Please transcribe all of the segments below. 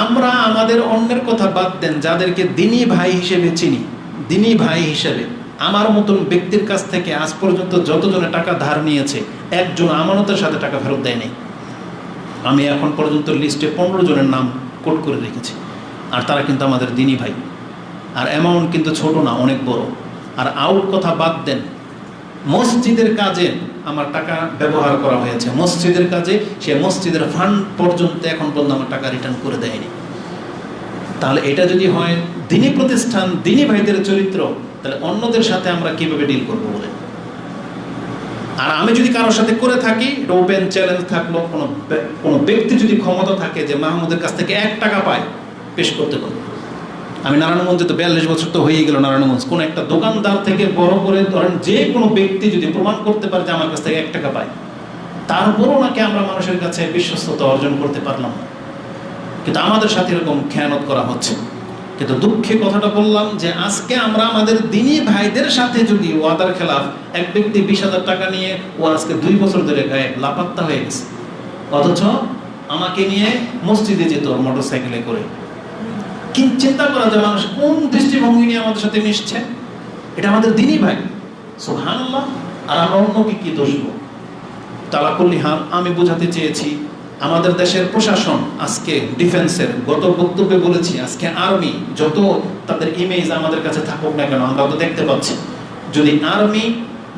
আমরা আমাদের অন্যের কথা বাদ দেন, যাদেরকে দিনী ভাই হিসেবে চিনি। দিনী ভাই হিসেবে। আমার মতন ব্যক্তির কাছ থেকে আজ পর্যন্ত যতজনে টাকা ধার নিয়েছে, একজন আমানতের সাথে টাকা ফেরত দেয়নি। আমি এখন পর্যন্ত লিস্টে পনেরো জনের নাম কোট করে রেখেছি। আর তারা কিন্তু আমাদের দিনী ভাই। আর অ্যামাউন্ট কিন্তু ছোট না, অনেক বড়। আর আউট কথা বাদ দেন, মসজিদের কাজে আমার টাকা ব্যবহার করা হয়েছে। মসজিদের কাজে সে মসজিদের ফান্ড পর্যন্ত এখন পর্যন্ত আমার টাকা রিটার্ন করে দেয়নি। তাহলে এটা যদি হয় দিনী প্রতিষ্ঠান, দিনী ভাইদের চরিত্র, তাহলে অন্যদের সাথে আমরা কীভাবে ডিল করব বলে আর আমি যদি কারোর সাথে করে থাকি ওপেন চ্যালেঞ্জ থাকল কোনো কোনো ব্যক্তি যদি ক্ষমতা থাকে যে মাহমুদের কাছ থেকে এক টাকা পায়, পেশ করতে পারব। আমি নারায়ণগঞ্জে তো বিয়াল্লিশ বছর তো হয়েই গেল নারায়ণগঞ্জ। কোনো একটা দোকানদার থেকে বড় করে ধরেন যে কোনো ব্যক্তি যদি প্রমাণ করতে পারে যে আমার কাছ থেকে এক টাকা পায় তারপরও নাকি আমরা মানুষের কাছে বিশ্বস্ততা অর্জন করতে পারলাম না। কিন্তু আমাদের সাথে এরকম খেয়ানত করা হচ্ছে। কিন্তু দুঃখে কথাটা বললাম যে আজকে আমরা আমাদের দিনী ভাইদের সাথে যদি ওয়াদার খেলাফ এক ব্যক্তি বিশ হাজার টাকা নিয়ে ও আজকে দুই বছর ধরে গায়ে লাপাত্তা হয়ে গেছে। অথচ আমাকে নিয়ে মসজিদে যেত মোটর সাইকেলে করে। কি চিন্তা করা যায়? মানুষ কোন দৃষ্টিভঙ্গি নিয়ে আমাদের সাথে মিশছে? এটা আমাদের দিনই ভাই। সোহান আর আমরা অন্যকে কি দোষ দেবো? তালাকুল্লি হাল, আমি বোঝাতে চেয়েছি, আমাদের দেশের প্রশাসন আজকে ডিফেন্সের, গত বক্তব্যে বলেছি, আজকে আর্মি যত তাদের ইমেজ আমাদের কাছে থাকুক না কেন আমরা তো দেখতে পাচ্ছি। যদি আর্মি,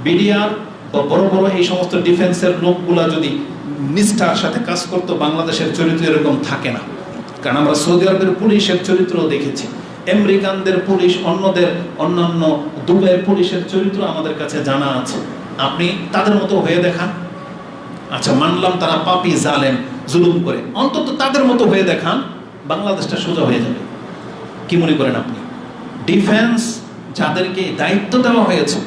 বিডিআর বা বড় বড় এই সমস্ত ডিফেন্সের লোকগুলা যদি নিষ্ঠার সাথে কাজ করতো, বাংলাদেশের চরিত্র এরকম থাকে না। কারণ আমরা সৌদি আরবের পুলিশের চরিত্র দেখেছি। আমেরিকানদের পুলিশ, অন্যদের, অন্যান্য দুবাইয়ের পুলিশের চরিত্র আমাদের কাছে জানা আছে। আপনি তাদের মতো হয়ে দেখান। আচ্ছা মানলাম তারা পাপি, জালেম, জুলুম করে। অন্তত তাদের মতো হয়ে দেখান, বাংলাদেশটা সোজা হয়ে যাবে। কি মনে করেন আপনি? ডিফেন্স যাদেরকে দায়িত্ব দেওয়া হয়েছে,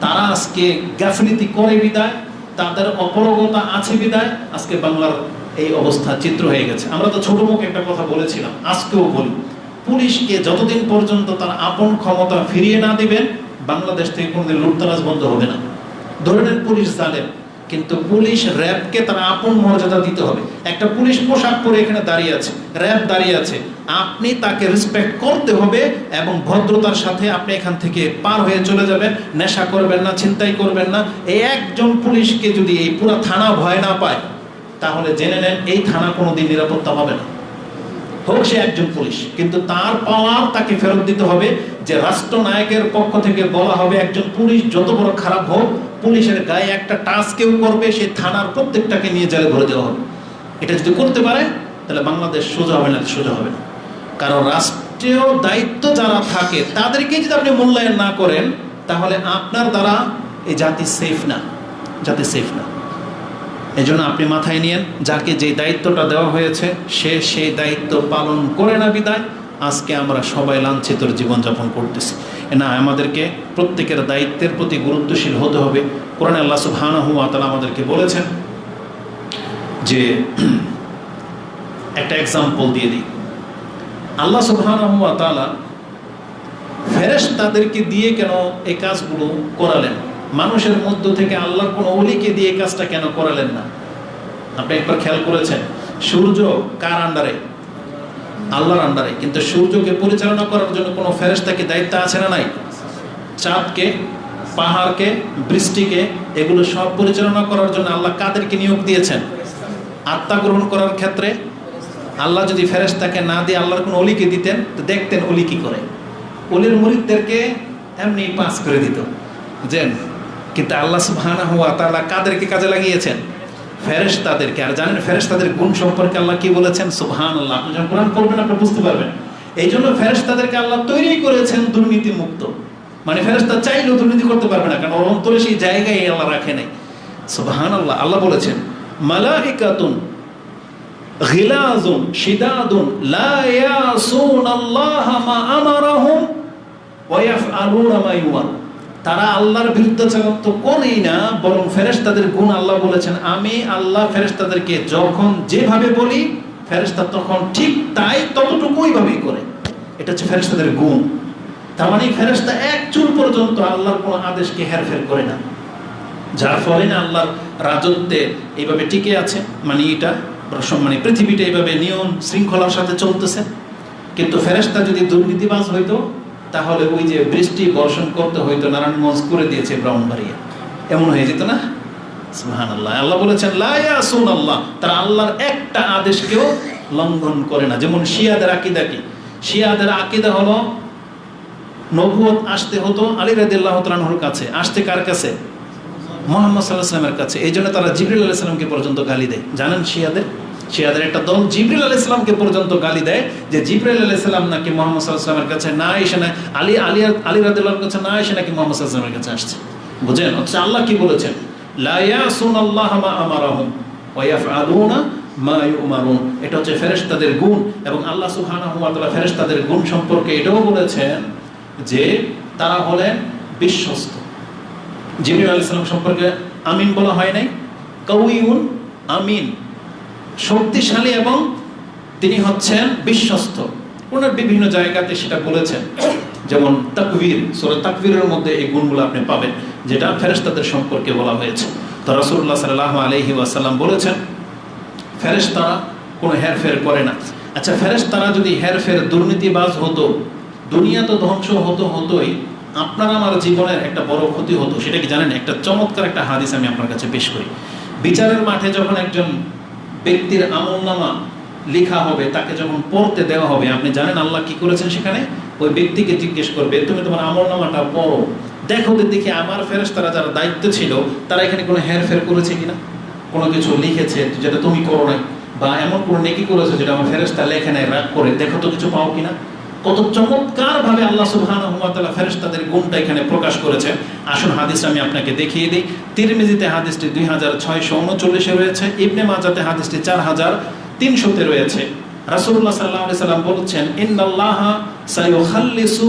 তারা আজকে গাফিলিতি করে বিদায়, তাদের অপরগতা আছে বিদায়, আজকে বাংলার এই অবস্থা চিত্র হয়ে গেছে। আমরা তো ছোট মুখে একটা কথা বলেছিলাম, আজকেও বলি। পুলিশকে যতদিন পর্যন্ত তার আপন ক্ষমতা ফিরিয়ে না দিবেন, বাংলাদেশ থেকে কোনোদিন লুটতরাজ বন্ধ হবে না। ধরে নেন পুলিশ জালেম, কিন্তু পুলিশ র্যাবকে তার আপন মর্যাদা দিতে হবে। একটা পুলিশ পোশাক পরে এখানে দাঁড়িয়ে আছে, র্যাব দাঁড়িয়ে আছে। আপনি তাকে রেসপেক্ট করতে হবে এবং ভদ্রতার সাথে আপনি এখান থেকে পার হয়ে চলে যাবেন। নেশা করবেন না চিন্তাই করবেন না। এই একজন পুলিশকে যদি এই পুরো থানা ভয় না পায় তাহলে জেনে নেন, এই থানা কোনোদিন নিরাপত্তা পাবে না। হোক সে একজন পুলিশ, কিন্তু তার পাওয়ার তাকে ফেরত দিতে হবে যে রাষ্ট্রনায়কের পক্ষ থেকে বলা হবে, একজন পুলিশ যত বড় খারাপ হোক, পুলিশের গায়ে একটা টাচ কেউ করবে, সে থানার প্রত্যেকটাকে নিয়ে জেলে ভরে দেওয়া হবে। এটা যদি করতে পারে, তাহলে বাংলাদেশ সোজা হবে না, সোজা হবে না। কারণ রাষ্ট্রীয় দায়িত্ব যারা থাকে, তাদেরকে যদি আপনি মূল্যায়ন না করেন, তাহলে আপনার দ্বারা এই জাতি সেফ না, জাতি সেফ না। এই জন্য আপনি মাথায় নিয়েন, যাকে যে দায়িত্বটা দেওয়া হয়েছে, সে সেই দায়িত্ব পালন করে না বিদায়। আজকে আমরা সবাই লাঞ্ছিতর জীবনযাপন করতেছি। না, আমাদেরকে প্রত্যেকের দায়িত্বের প্রতি গুরুত্বশীল হতে হবে। কোরআন আল্লাহ সুবহানাহু ওয়া তাআলা আমাদেরকে বলেছেন যে, একটা এক্সাম্পল দিয়ে দিই। আল্লাহ সুবহানাহু ওয়া তাআলা ফেরেশতাদেরকে দিয়ে কেন এই কাজগুলো করালেন? মানুষের মধ্য থেকে আল্লাহর কোন অলিকে দিয়ে কাজটা কেন করালেন না? আপনি একবার খেয়াল করেছেন? সূর্য কার আন্ডারে আল্লাহর আন্ডারে কিন্তু সূর্যকে পরিচালনা করার জন্য কোনো ফেরেশতাকে দায়িত্ব আছে না নাই? চাঁদকে, পাহাড়কে, বৃষ্টিকে, এগুলো সব পরিচালনা করার জন্য আল্লাহ কাদেরকে নিয়োগ দিয়েছেন? আত্মা গ্রহণ করার ক্ষেত্রে আল্লাহ যদি ফেরেশতাকে না দিয়ে আল্লাহর কোনো অলিকে দিতেন, তো দেখতেন অলি কি করে? অলির মুরিদদেরকে এমনি পাস করে দিত। বুঝলেন কিন্তু আল্লাহ সুবহানাহু ওয়া তাআলা কাদেরকে কাজে লাগিয়েছেন? ফেরেশতাদেরকে। আর জানেন ফেরেশতাদের গুণ সম্পর্কে আল্লাহ কি বলেছেন? সুবহানাল্লাহ। আপনি যখন কোরআন পড়বেন আপনি বুঝতে পারবেন। এই জন্য ফেরেশতাদেরকে আল্লাহ তৈরি করেছেন দুর্নীতি মুক্ত মানে ফেরেশতা চাইলেও দুর্নীতি করতে পারবে না, কারণ ওর অন্তরে সেই জায়গায় আল্লাহ রাখে নাই। সুবহানাল্লাহ, আল্লাহ বলেছেন, মালাইকাতুন গিলাজুন শিদাদুন লা ইয়াসুনাল্লাহ মা আমারাহুম ওয়া ইয়াফআলুনা মা ইউমার তারা আল্লাহর বিরুদ্ধাচরণ তো করেই না, বরং ফেরেশতাদের গুণ আল্লাহ বলেছেন, আমি আল্লাহ ফেরেশতাদেরকে যখন যেভাবে বলি, ফেরেশতা তখন ঠিক তাই ততটুকুই ভাবেই করে। এটা হচ্ছে ফেরেশতাদের গুণ। তার মানে ফেরেশতা এক চুল পর্যন্ত আল্লাহর কোনো আদেশকে হেরফের করে না। যার ফলে না আল্লাহর রাজত্বে এইভাবে টিকে আছে মানে এটা মানে পৃথিবীটা এইভাবে নিয়ম শৃঙ্খলার সাথে চলতেছে। কিন্তু ফেরেশতা যদি দুর্নীতিবাজ হইতো তাহলে ওই যে বৃষ্টি বর্ষণ করতে হইতো নারায়ণগঞ্জ করে দিয়েছে ব্রাহ্মণবাড়িয়া। এমন হয়ে যেত না? সুবহান আল্লাহ আল্লাহ বলেছেন লায়াসুন আল্লাহ তারা আল্লাহর একটা আদেশকেও লঙ্ঘন করে না। যেমন শিয়াদের আকিদা কি? শিয়াদের আকিদা হলো নবুয়ত আসতে হতো আলী রাদিল্লাহ তালানহর কাছে। আসতে কার কাছে? মোহাম্মদ সাল্লাহ সাল্লামের কাছে। এই জন্য তারা জিবরিল আলাহ সাল্লামকে পর্যন্ত গালি দেয়। জানেন শিয়াদের? শিয়াদের একটা দল জিবরিল আলাহ ইসলামকে পর্যন্ত গালি দেয় যে জিবরিল আলাহ সাল্লাম নাকি মোহাম্মদ সাল্লামের কাছে না এসে না আলী আলী আলী রাদিল্লাহর কাছে না এসে নাকি মোহাম্মদ সাল্লামের কাছে আসছে। বুঝেন? হচ্ছে আল্লাহ কি বলেছেন? আল্লাহ মা এটা হচ্ছে এবং আল্লাহ গুণ সম্পর্কে এটাও বলেছেন যে তারা বিশ্বস্ত। সম্পর্কে আমিন বলা হয় নাই? কাউইউন আমিন। শক্তিশালী এবং তিনি হচ্ছেন বিশ্বস্ত। ওনার বিভিন্ন জায়গাতে সেটা বলেছেন। যেমন তাকবীর, সূরা তাকবীরের মধ্যে এই গুণগুলো আপনি পাবেন, যেটা ফেরেশতাদের সম্পর্কে বলা হয়েছে। তো রাসূলুল্লাহ সাল্লাল্লাহু আলাইহি ওয়াসাল্লাম বলেছেন, ফেরেশতারা কোনো হেরফের করে না। আচ্ছা ফেরেশতারা যদি হেরফের দুর্নীতিবাজ হতো, দুনিয়া তো ধ্বংস হতো হতোই, আপনার আমার জীবনের একটা বড় ক্ষতি হতো, সেটা কি জানেন? একটা চমৎকার একটা হাদিস আমি আপনার কাছে পেশ করি। বিচারের মাঠে যখন একজন ব্যক্তির আমল নামা লেখা হবে, তাকে যখন পড়তে দেওয়া হবে, আপনি জানেন আল্লাহ কি করেছেন সেখানে? ওই ব্যক্তিকে জিজ্ঞেস করবে, তুমি তোমার আমল নামাটা পড়ো। দেখো দেখি আমার ফেরেশতারা যারা দায়িত্ব ছিল, তারা এখানে কোনো হেরফের করেছে কিনা? কোনো কিছু লিখেছে যেটা তুমি করো নাই? বা এমন কোনো নেকি করেছে যেটা আমার ফেরেশতা লেখে নেয় রাগ করে? দেখো তো কিছু পাও কিনা? কত চমৎকার ভাবে আল্লাহ সুবহানাহু ওয়া তাআলা ফেরেশতাদের গুণটা এখানে প্রকাশ করেছে। আসুন হাদিস আমি আপনাকে দেখিয়ে দিই। তিরমিজিতে হাদিসটি 2639 এ রয়েছে, ইবনে মাজাতে হাদিসটি 4300 তে রয়েছে। রাসূলুল্লাহ সাল্লাল্লাহু আলাইহি সাল্লাম বলেছেন, ইন্নাল্লাহা সায়ুখাল্লিসু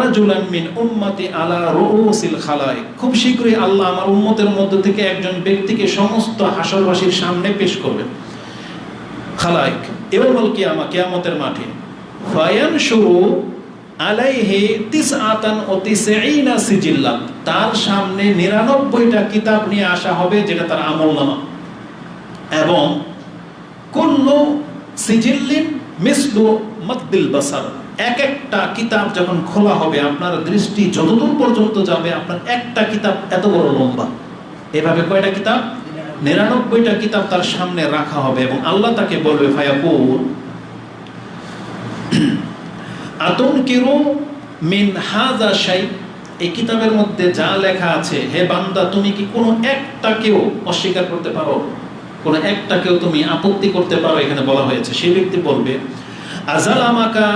রাজুলান মিন উম্মতি আলা রুউসিল খালাইক। খুব শীঘ্রই আল্লাহ আমার উম্মতের মধ্য থেকে একজন ব্যক্তিকে সমস্ত হাসরবাসীর সামনে পেশ করবেন। খালাইক এবার কিয়ামা, কিয়ামতের মাঠে ফায়ান শুরু আলাইহি তিসআতান ও তিসঈনা সিজিল্লা। তার সামনে নিরানব্বইটা কিতাব নিয়ে আসা হবে, যেটা তার আমলনামা এবং কুল্লু সিজিল্লিন মিসলু মাদ্দিল বাসার। এক একটা কিতাব যখন খোলা হবে, আপনার দৃষ্টি যতদূর পর্যন্ত যাবে, আপনার একটা কিতাব এত বড় লম্বা। এভাবে কয়টা কিতাব? নিরানব্বইটা কিতাব তার সামনে রাখা হবে এবং আল্লাহ তাকে বলবে ফায়াকুর আতন কিরু মিন হাজা শাই, এই কিতাবের মধ্যে যা লেখা আছে, হে বান্দা, তুমি কি কোনো একটাকেও অস্বীকার করতে পারো? কোনো একটাকেও তুমি আপত্তি করতে পারো? এখানে বলা হয়েছে। সেই ব্যক্তি বলবে আজাল আমাকা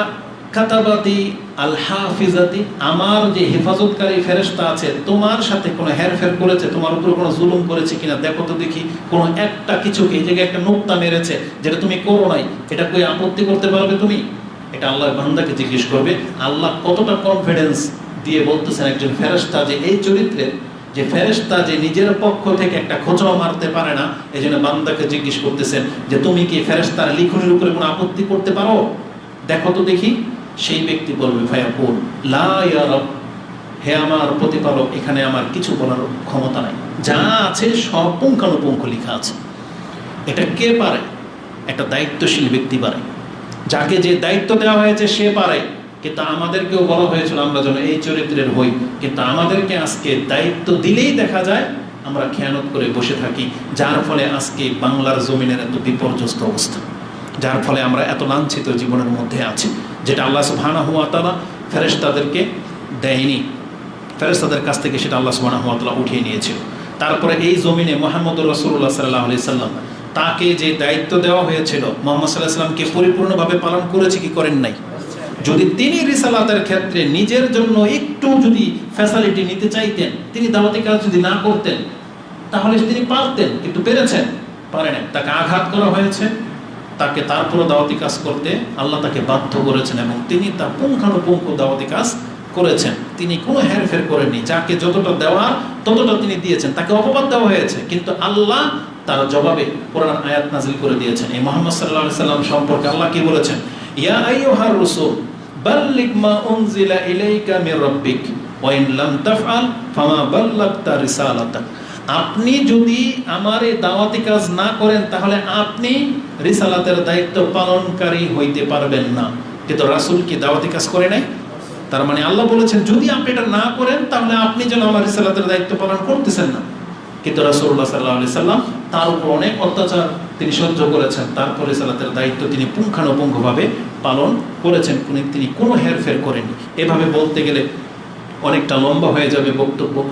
কাতাবাতি আল হাফিজাতি আমার যে হেফাজতকারী ফেরেস্তা আছে, তোমার সাথে কোনো হেরফের করেছে, তোমার উপর কোনো জুলুম করেছে কিনা? দেখো তো দেখি, কোনো একটা কিছুকে, এই জায়গায় একটা নোক্তা মেরেছে, যেটা তুমি করো নাই, এটা কই আপত্তি করতে পারবে তুমি? এটা আল্লাহ বান্দাকে জিজ্ঞেস করবে, আল্লাহ কতটা কনফিডেন্স দিয়ে বলতেছেন একজন ফেরেশতা যে এই চরিত্রের যে ফেরেশতা যে নিজের পক্ষ থেকে একটা খোঁচাও মারতে পারে না এই জন্য বান্দাকে জিজ্ঞেস করতেছেন যে তুমি কি ফেরেশতার লিখনের উপরে কোনো আপত্তি করতে পারো? দেখো তো দেখি, সেই ব্যক্তি বলবে, ফায়াকুল, লা ইয়া হে আমার প্রতিপালক, এখানে আমার কিছু বলার ক্ষমতা নাই। যা আছে সব পুঙ্খানুপুঙ্খ লেখা আছে। এটা কে পারে? একটা দায়িত্বশীল ব্যক্তি পারে। যাকে যে দায়িত্ব দেওয়া হয়েছে সে পারে, কিন্তু আমাদেরকেও বলা হয়েছিল আমরা যেন এই চরিত্রের হই। কিন্তু আমাদেরকে আজকে দায়িত্ব দিলেই দেখা যায় আমরা খেয়ানত করে বসে থাকি, যার ফলে আজকে বাংলার জমিনের এত বিপর্যস্ত অবস্থা। যার ফলে আমরা এত লাঞ্ছিত জীবনের মধ্যে আছি, যেটা আল্লাহ সুবহানা হুয়া তালা ফেরেশতাদেরকে দেয়নি। ফেরেস তাদের কাছ থেকে সেটা আল্লাহ সুবহানা হুয়া তালা উঠিয়ে নিয়েছিল। তারপরে এই জমিনে মোহাম্মদ রসুল্লাহ সাল্লাহ আলি সাল্লাম তাকে যে দায়িত্ব দেওয়া হয়েছিল, মোহাম্মদ সাল্লাহ সাল্লামকে পরিপূর্ণভাবে পালন করেছে কি করেন নাই? যদি তিনি রিসালাতের ক্ষেত্রে নিজের জন্য একটু যদি ফ্যাসিলিটি নিতে চাইতেন, তিনি দাওয়াতি কাজ যদি না করতেন, তাহলে তিনি পারতেন, কিন্তু পেরেছেন, পারেন তাকে আঘাত করা হয়েছে, তাকে তারপরও দাওয়াতি কাজ করতে আল্লাহ তাকে বাধ্য করেছেন এবং তিনি তার পুঙ্খানুপুঙ্খ দাওয়াতি কাজ করেছেন। তিনি কোনো হেরফের করেননি। যাকে যতটা দেওয়া, ততটা তিনি দিয়েছেন। তাকে অপবাদ দেওয়া হয়েছে। কিন্তু আল্লাহ তার জবাবে কোরআন আয়াত নাজিল করে দিয়েছেন। এই মোহাম্মদ সাল্লাহ সাল্লাম সম্পর্কে আল্লাহ কি বলেছেন? ইয়া মা উনজিলা ইলাইকা মির রাব্বিক, ওয়া লাম তাফআল ফামা বাল্লাগতা রিসালাতাক। আপনি যদি আমার এই দাওয়াতি কাজ না করেন, তাহলে আপনি রিসালাতের দায়িত্ব পালনকারী হইতে পারবেন না। কিন্তু রাসূল কি দাওয়াতি কাজ করে নাই? তার মানে আল্লাহ বলেছেন, যদি আপনি এটা না করেন, তাহলে আপনি যেন আমার রিসালাতের দায়িত্ব পালন করতেছেন না। কিন্তু রাসূলুল্লাহ সাল্লাল্লাহু আলাইহি সাল্লাম তার উপর অনেক অত্যাচার তিনি সহ্য করেছেন। তারপরে সালাতের দায়িত্ব তিনি পুঙ্খানুপুঙ্খভাবে পালন করেছেন। তিনি কোনো হেরফের করেনি এভাবে বলতে গেলে অনেকটা লম্বা হয়ে যাবে বক্তব্য।